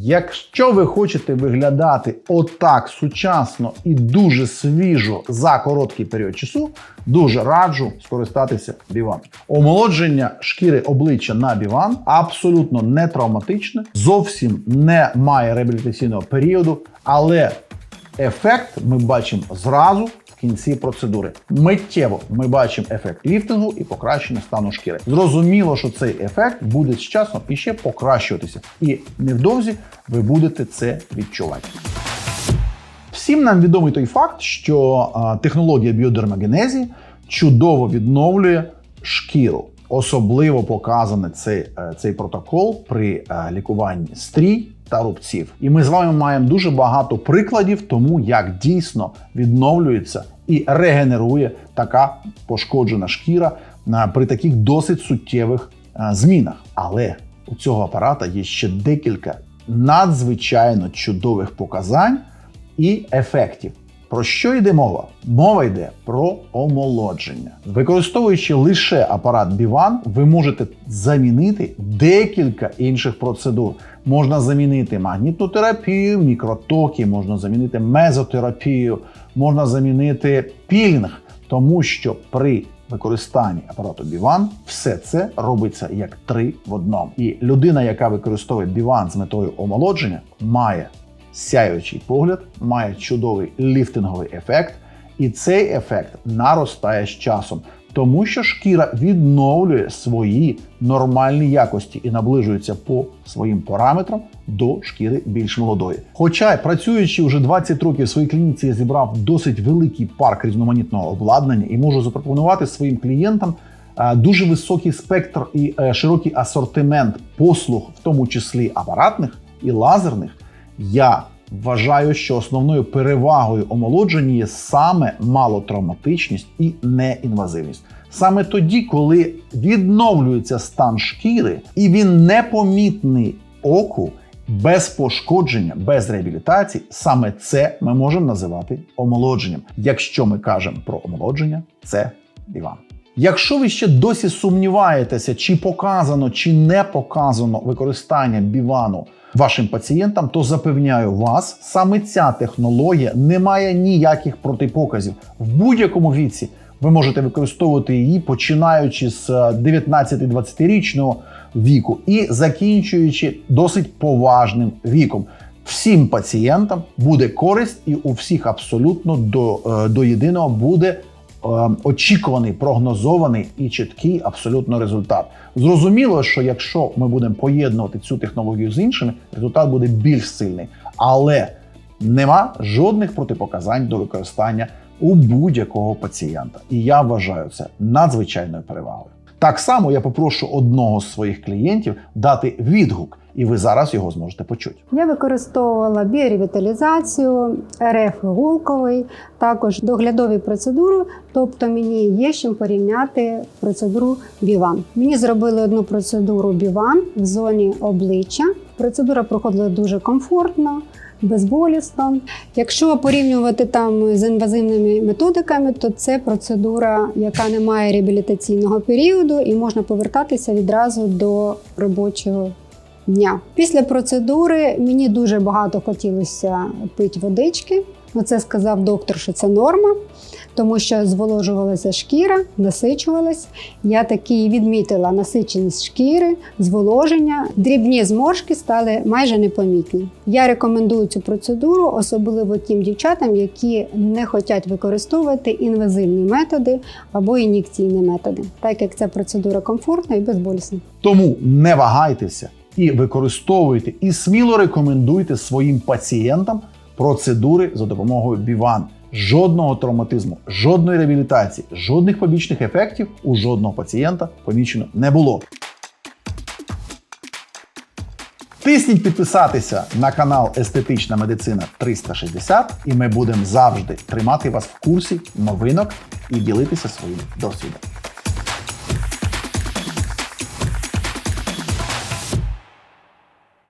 Якщо ви хочете виглядати отак сучасно і дуже свіжо за короткий період часу, дуже раджу скористатися біван. Омолодження шкіри обличчя на біван абсолютно не травматичне, зовсім не має реабілітаційного періоду, але ефект ми бачимо зразу. Кінці процедури миттєво ми бачимо ефект ліфтингу і покращення стану шкіри. Зрозуміло, що цей ефект буде з часом іще покращуватися, і невдовзі ви будете це відчувати. Всім нам відомий той факт, що технологія біодермогенезі чудово відновлює шкіру. Особливо показаний цей, е, цей протокол при е, лікуванні стрій та рубців. І ми з вами маємо дуже багато прикладів тому, як дійсно відновлюється і регенерує така пошкоджена шкіра е, при таких досить суттєвих змінах. Але у цього апарата є ще декілька надзвичайно чудових показань і ефектів. Про що йде мова? Мова йде про омолодження. Використовуючи лише апарат Біван, ви можете замінити декілька інших процедур. Можна замінити магнітну терапію, мікротоки, можна замінити мезотерапію, можна замінити пілінг, тому що при використанні апарату Біван все це робиться як три в одному. І людина, яка використовує Біван з метою омолодження, має сяючий погляд, має чудовий ліфтинговий ефект, і цей ефект наростає з часом, тому що шкіра відновлює свої нормальні якості і наближується по своїм параметрам до шкіри більш молодої. Хоча, працюючи вже 20 років в своїй клініці, я зібрав досить великий парк різноманітного обладнання і можу запропонувати своїм клієнтам е, дуже високий спектр і е, широкий асортимент послуг, в тому числі апаратних і лазерних. Я вважаю, що основною перевагою омолодження є саме малотравматичність і неінвазивність. Саме тоді, коли відновлюється стан шкіри, і він непомітний оку, без пошкодження, без реабілітації, саме це ми можемо називати омолодженням. Якщо ми кажемо про омолодження, це диван. Якщо ви ще досі сумніваєтеся, чи показано, чи не показано використання бівану вашим пацієнтам, то запевняю вас, саме ця технологія не має ніяких протипоказів в будь-якому віці. Ви можете використовувати її починаючи з 19-20-річного віку і закінчуючи досить поважним віком. Всім пацієнтам буде користь, і у всіх абсолютно до, е, до єдиного буде е, очікуваний, прогнозований і чіткий абсолютно результат. Зрозуміло, що якщо ми будемо поєднувати цю технологію з іншими, результат буде більш сильний, але нема жодних протипоказань до використання у будь-якого пацієнта. І я вважаю це надзвичайною перевагою. Так само я попрошу одного з своїх клієнтів дати відгук, і ви зараз його зможете почути. Я використовувала біоревіталізацію, РФ гулковий, також доглядові процедури, тобто мені є чим порівняти процедуру Біван. Мені зробили одну процедуру Біван в зоні обличчя. Процедура проходила дуже комфортно. Безболісно. Якщо порівнювати там з інвазивними методиками, то це процедура, яка не має реабілітаційного періоду, і можна повертатися відразу до робочого дня. Після процедури мені дуже багато хотілося пити водички. Оце сказав доктор, що це норма, тому що зволожувалася шкіра, насичувалась. Я таки відмітила насиченість шкіри, зволоження, дрібні зморшки стали майже непомітні. Я рекомендую цю процедуру, особливо тим дівчатам, які не хочуть використовувати інвазивні методи або ін'єкційні методи, так як ця процедура комфортна і безболісна. Тому не вагайтеся і використовуйте, і сміло рекомендуйте своїм пацієнтам процедури за допомогою Біван. Жодного травматизму, жодної реабілітації, жодних побічних ефектів у жодного пацієнта помічено не було. Тисніть підписатися на канал Естетична медицина 360, і ми будемо завжди тримати вас в курсі новинок і ділитися своїм досвідом.